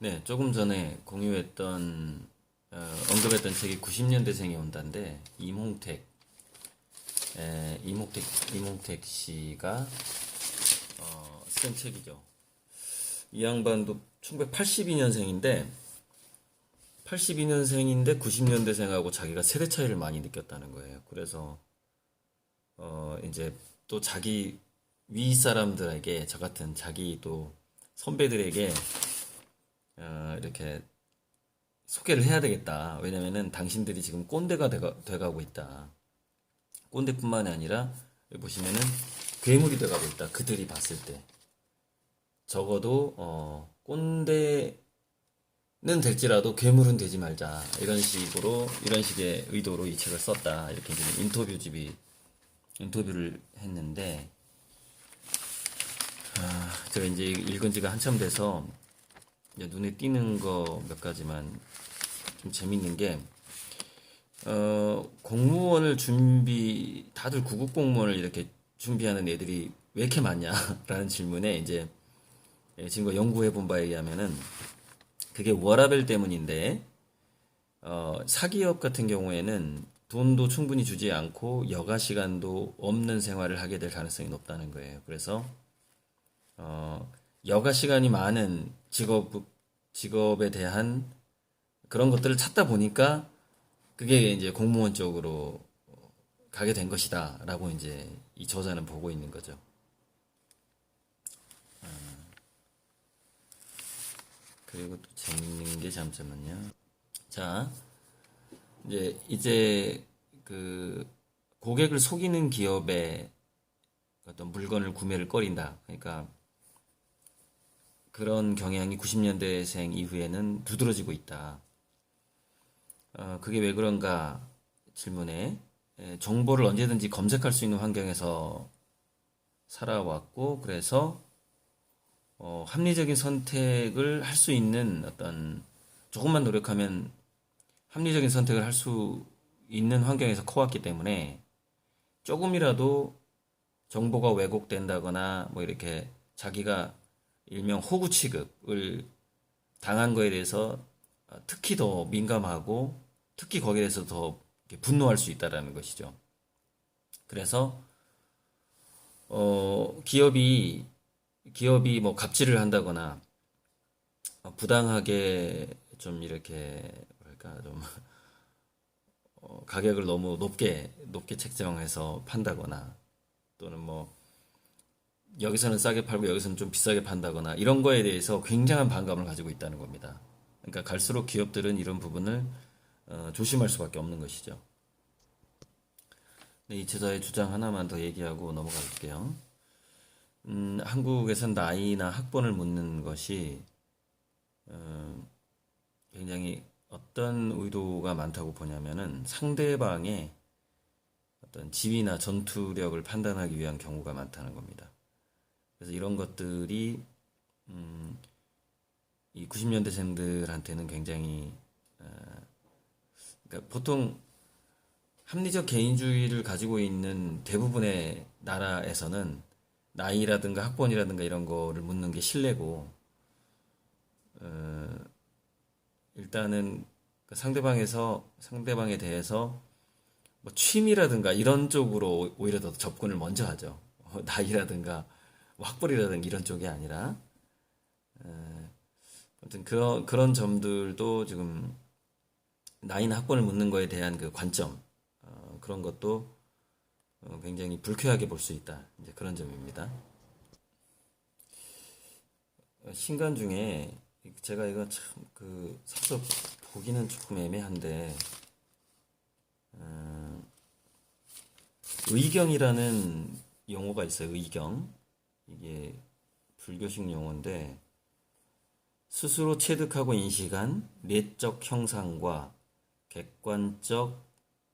네, 조금 전에 공유했던 어, 언급했던 책이 90년대생이 온다인데 이몽택 에, 이몽택 이몽택 씨가 어, 쓴 책이죠. 이 양반도 1982년생인데 82년생인데 90년대생하고 자기가 세대 차이를 많이 느꼈다는 거예요. 그래서 어 이제 또 자기 위 사람들에게 저 같은 자기 또 선배들에게 어 이렇게 소개를 해야 되겠다. 왜냐면은 당신들이 지금 꼰대가 돼가, 돼가고 있다. 꼰대뿐만이 아니라 보시면은 괴물이 돼가고 있다. 그들이 봤을 때 적어도 어 꼰대는 될지라도 괴물은 되지 말자 이런 식으로 이런 식의 의도로 이 책을 썼다 이렇게 지금 인터뷰집이 인터뷰를 했는데 아, 제가 이제 읽은 지가 한참 돼서 눈에 띄는 거 몇 가지만 좀 재밌는 게 어, 공무원을 준비 다들 구급 공무원을 이렇게 준비하는 애들이 왜 이렇게 많냐라는 질문에 이제 예, 지금 연구해 본 바에 의하면은 그게 워라벨 때문인데 어, 사기업 같은 경우에는 돈도 충분히 주지 않고 여가 시간도 없는 생활을 하게 될 가능성이 높다는 거예요. 그래서 어, 여가 시간이 많은 직업 직업에 대한 그런 것들을 찾다 보니까 그게 이제 공무원 쪽으로 가게 된 것이다라고 이제 이 저자는 보고 있는 거죠. 그리고 또 재밌는 게 잠시만요. 자, 이제 이제 그 고객을 속이는 기업에 어떤 물건을 구매를 꺼린다. 그러니까 그런 경향이 90년대생 이후에는 두드러지고 있다. 어, 그게 왜 그런가 질문에 에, 정보를 언제든지 검색할 수 있는 환경에서 살아왔고 그래서 어, 합리적인 선택을 할 수 있는 어떤 조금만 노력하면 합리적인 선택을 할 수 있는 환경에서 커왔기 때문에 조금이라도 정보가 왜곡된다거나 뭐 이렇게 자기가 일명 호구 취급을 당한 거에 대해서 특히 더 민감하고 특히 거기에 대해서 더 분노할 수 있다라는 것이죠. 그래서 어, 기업이 기업이 뭐 갑질을 한다거나 어, 부당하게 좀 이렇게 뭐랄까 좀 어, 가격을 너무 높게 높게 책정해서 판다거나 또는 뭐 여기서는 싸게 팔고 여기서는 좀 비싸게 판다거나 이런 거에 대해서 굉장한 반감을 가지고 있다는 겁니다. 그러니까 갈수록 기업들은 이런 부분을 어, 조심할 수밖에 없는 것이죠. 네, 이 제자의 주장 하나만 더 얘기하고 넘어가 볼게요. 음, 한국에선 나이나 학번을 묻는 것이 어, 굉장히 어떤 의도가 많다고 보냐면은 상대방의 어떤 지위나 전투력을 판단하기 위한 경우가 많다는 겁니다. 그래서 이런 것들이 음, 이 90년대생들한테는 굉장히 어, 그러니까 보통 합리적 개인주의를 가지고 있는 대부분의 나라에서는 나이라든가 학번이라든가 이런 거를 묻는 게 신뢰고 어, 일단은 그 상대방에서 상대방에 대해서 뭐 취미라든가 이런 쪽으로 오히려 더 접근을 먼저 하죠. 어, 나이라든가 뭐 학벌이라든가 이런 쪽이 아니라 어, 아무튼 그런 그런 점들도 지금 나이나 학번을 묻는 거에 대한 그 관점 어, 그런 것도 어, 굉장히 불쾌하게 볼 수 있다. 이제 그런 점입니다. 어, 신간 중에 제가 이거 참그 사서 보기는 조금 애매한데 어, 의경이라는 용어가 있어요. 의경 이게 불교식 용어인데 스스로 체득하고 인식한 내적 형상과 객관적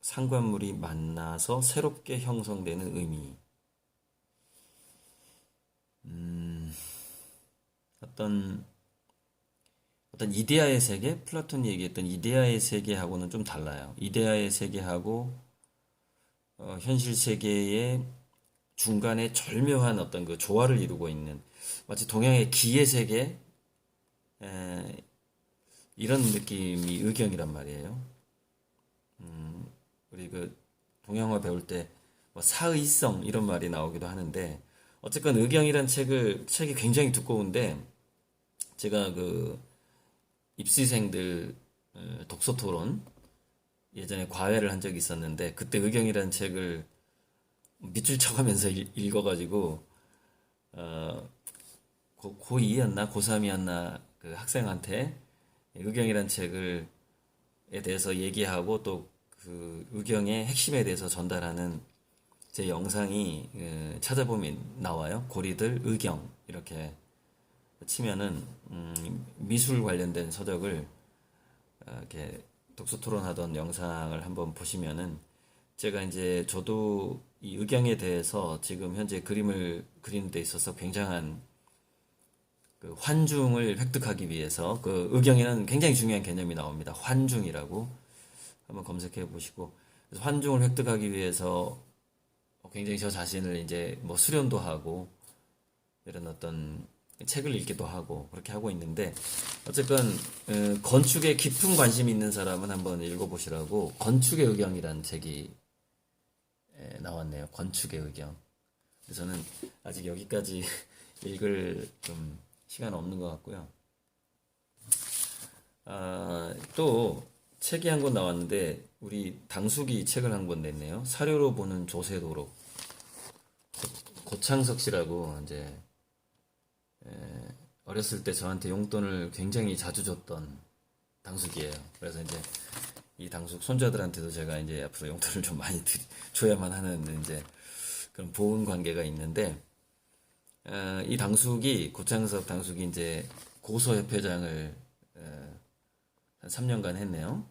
상관물이 만나서 새롭게 형성되는 의미. 음, 어떤 어떤 이데아의 세계, 플라톤이 얘기했던 이데아의 세계하고는 좀 달라요. 이데아의 세계하고 어, 현실 세계의 중간에 절묘한 어떤 그 조화를 이루고 있는 마치 동양의 기의 세계, 에, 이런 느낌이 의경이란 말이에요. 음, 우리 그 동양화 배울 때 뭐 사의성 이런 말이 나오기도 하는데 어쨌건 의경이란 책을 책이 굉장히 두꺼운데 제가 그 입시생들 어, 독서 토론 예전에 과외를 한 적이 있었는데 그때 의경이라는 책을 밑줄 쳐가면서 읽- 읽어가지고 어, 고, 고2였나? 고3이었나? 그 학생한테 의경이라는 책을 에 대해서 얘기하고 또 그 의경의 핵심에 대해서 전달하는 제 영상이 어, 찾아보면 나와요. 고리들 의경. 이렇게 치면은 음, 미술 관련된 서적을 어, 이렇게 독서 토론하던 영상을 한번 보시면은 제가 이제 저도 이 의경에 대해서 지금 현재 그림을 그리는 데 있어서 굉장한 그 환중을 획득하기 위해서 그 의경에는 굉장히 중요한 개념이 나옵니다. 환중이라고 한번 검색해 보시고 환중을 획득하기 위해서 굉장히 저 자신을 이제 뭐 수련도 하고 이런 어떤 책을 읽기도 하고 그렇게 하고 있는데 어쨌건 어, 건축에 깊은 관심이 있는 사람은 한번 읽어보시라고 건축의 의경이라는 책이 에, 나왔네요. 건축의. 그래서 저는 아직 여기까지 읽을 좀 시간 없는 것 같고요. 아, 또 책이 한 권 나왔는데 우리 당숙이 책을 한 권 냈네요. 사료로 보는 조세도록 고- 고창석 씨라고 이제 에, 어렸을 때 저한테 용돈을 굉장히 자주 줬던 당숙이에요. 그래서 이제 이 당숙 손자들한테도 제가 이제 앞으로 용돈을 좀 많이 드리, 줘야만 하는 이제 그런 보은 관계가 있는데 어, 이 당숙이 고창석 당숙이 이제 고소협회장을 어, 한 3년간 했네요.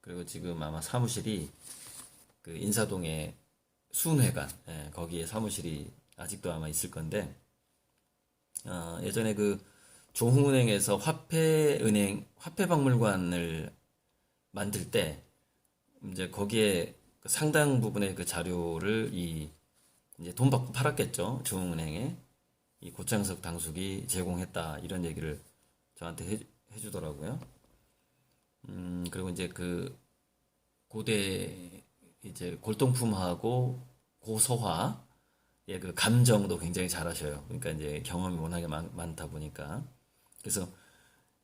그리고 지금 아마 사무실이 그 인사동에 수은회관 예, 거기에 사무실이 아직도 아마 있을 건데 어, 예전에 그 조흥은행에서 화폐은행 화폐박물관을 만들 때 이제 거기에 그 상당 부분의 그 자료를 이 이제 돈 받고 팔았겠죠 조흥은행에 이 고창석 당숙이 제공했다 이런 얘기를 저한테 해, 해주더라고요. 음 그리고 이제 그 고대 이제 골동품하고 고서화 예, 그 감정도 굉장히 잘하셔요. 그러니까 이제 경험이 워낙에 많, 많다 보니까. 그래서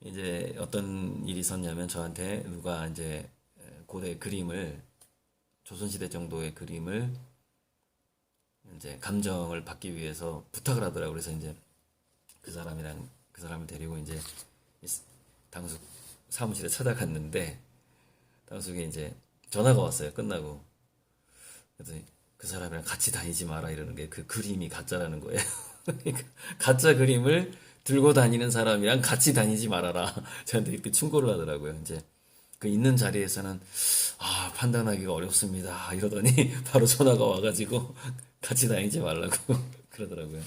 이제 어떤 일이 있었냐면 저한테 누가 이제 고대 그림을 조선시대 정도의 그림을 이제 감정을 받기 위해서 부탁을 하더라고요. 그래서 이제 그 사람이랑 그 사람을 데리고 이제 이 당숙 사무실에 찾아갔는데 당숙이 이제 전화가 왔어요. 끝나고. 그래서 그 사람이랑 같이 다니지 마라 이러는 게 그 그림이 가짜라는 거예요. 그러니까 가짜 그림을 들고 다니는 사람이랑 같이 다니지 말아라. 저한테 이렇게 충고를 하더라고요. 이제 그 있는 자리에서는 아 판단하기가 어렵습니다. 이러더니 바로 전화가 와가지고 같이 다니지 말라고 그러더라고요.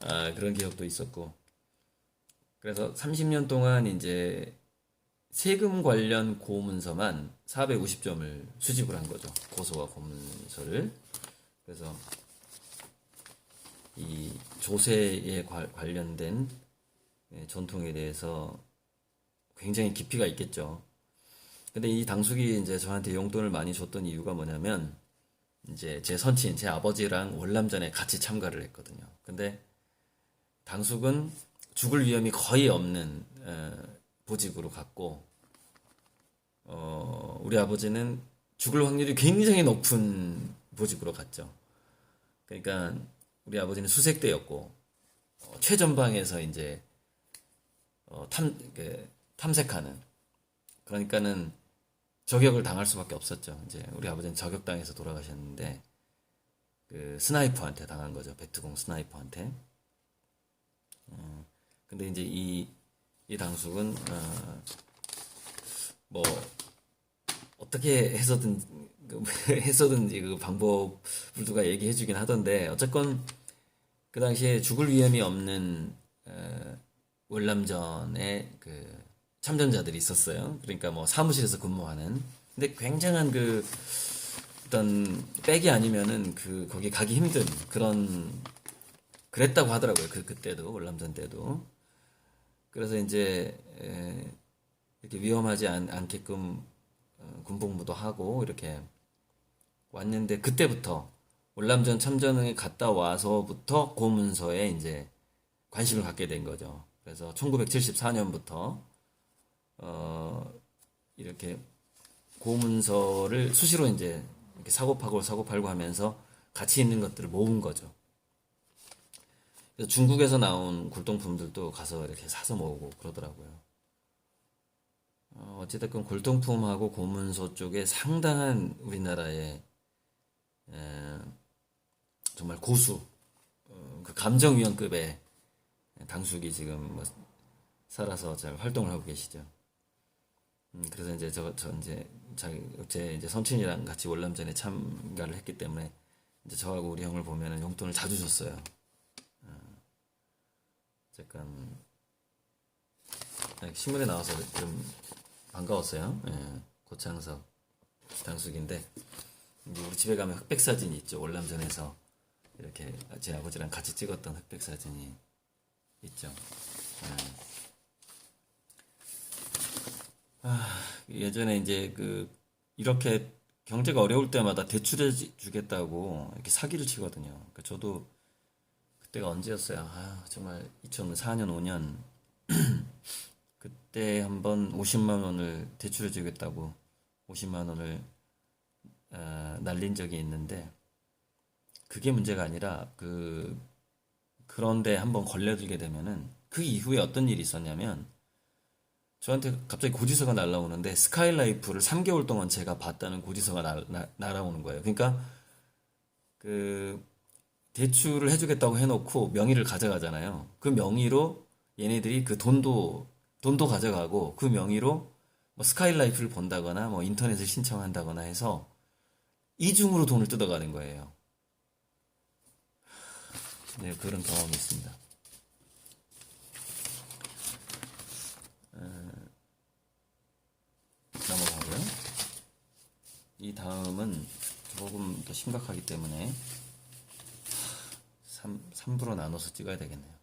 아 그런 기억도 있었고 그래서 30년 동안 이제 세금 관련 고문서만 450점을 수집을 한 거죠. 고소와 고문서를. 그래서 이 조세에 관- 관련된 예, 전통에 대해서 굉장히 깊이가 있겠죠. 근데 이 당숙이 이제 저한테 용돈을 많이 줬던 이유가 뭐냐면 이제 제 선친, 제 아버지랑 월남전에 같이 참가를 했거든요. 근데 당숙은 죽을 위험이 거의 없는 어, 보직으로 갔고 어, 우리 아버지는 죽을 확률이 굉장히 높은 보직으로 갔죠. 그러니까 우리 아버지는 수색대였고 어, 최전방에서 이제 어, 탐, 그, 탐색하는 그러니까는 저격을 당할 수밖에 없었죠. 이제 우리 아버지는 저격당해서 돌아가셨는데 그 스나이퍼한테 당한 거죠. 베트공 스나이퍼한테. 어, 근데 이제 이, 이 당숙은 어, 뭐 어떻게 해서든 그 해서든지 그 방법을 누가 얘기해 주긴 하던데 어쨌건 그 당시에 죽을 위험이 없는 어, 월남전에 그 참전자들이 있었어요. 그러니까 뭐 사무실에서 근무하는 근데 굉장한 그 어떤 백이 아니면은 그 거기 가기 힘든 그런 그랬다고 하더라고요. 그 그때도 월남전 때도 그래서 이제 에, 이렇게 위험하지 않, 않게끔 어, 군복무도 하고 이렇게 왔는데 그때부터 월남전 참전에 갔다 와서부터 고문서에 이제 관심을 갖게 된 거죠. 그래서 1974년부터 어 이렇게 고문서를 수시로 이제 이렇게 사고파고 사고팔고 하면서 같이 있는 것들을 모은 거죠. 중국에서 나온 골동품들도 가서 이렇게 사서 모으고 그러더라고요. 어, 어찌됐건 골동품하고 고문서 쪽에 상당한 우리나라의 에, 정말 고수, 어, 그 감정위원급의 당숙이 지금 뭐 살아서 잘 활동을 하고 계시죠. 음, 그래서 이제 저, 저 이제 자기 제 이제 선친이랑 같이 월남전에 참가를 했기 때문에 이제 저하고 우리 형을 보면은 용돈을 자주 줬어요. 어, 잠깐 신문에 나와서 좀 반가웠어요. 예, 고창석 당숙인데 우리 집에 가면 흑백 사진이 있죠. 월남전에서 이렇게 제 아버지랑 같이 찍었던 흑백 사진이 있죠. 예. 아, 예전에 이제 그 이렇게 경제가 어려울 때마다 대출해 주- 주겠다고 이렇게 사기를 치거든요. 그러니까 저도 그때가 언제였어요? 아, 정말 2004년, 5년 그때 한번 50만 원을 대출해 주겠다고 50만 원을 어, 날린 적이 있는데 그게 문제가 아니라 그 그런데 한번 걸려들게 되면은 그 이후에 어떤 일이 있었냐면 저한테 갑자기 고지서가 날라오는데 스카이라이프를 3개월 동안 제가 봤다는 고지서가 날, 나- 날아오는 거예요. 그러니까 그 대출을 해주겠다고 해놓고 명의를 가져가잖아요. 그 명의로 얘네들이 그 돈도 돈도 가져가고 그 명의로 뭐 스카이라이프를 본다거나 뭐 인터넷을 신청한다거나 해서 이중으로 돈을 뜯어가는 거예요. 네, 그런 경험이 있습니다. 넘어가고요. 이 다음은 조금 더 심각하기 때문에 3, 3부로 나눠서 찍어야 되겠네요.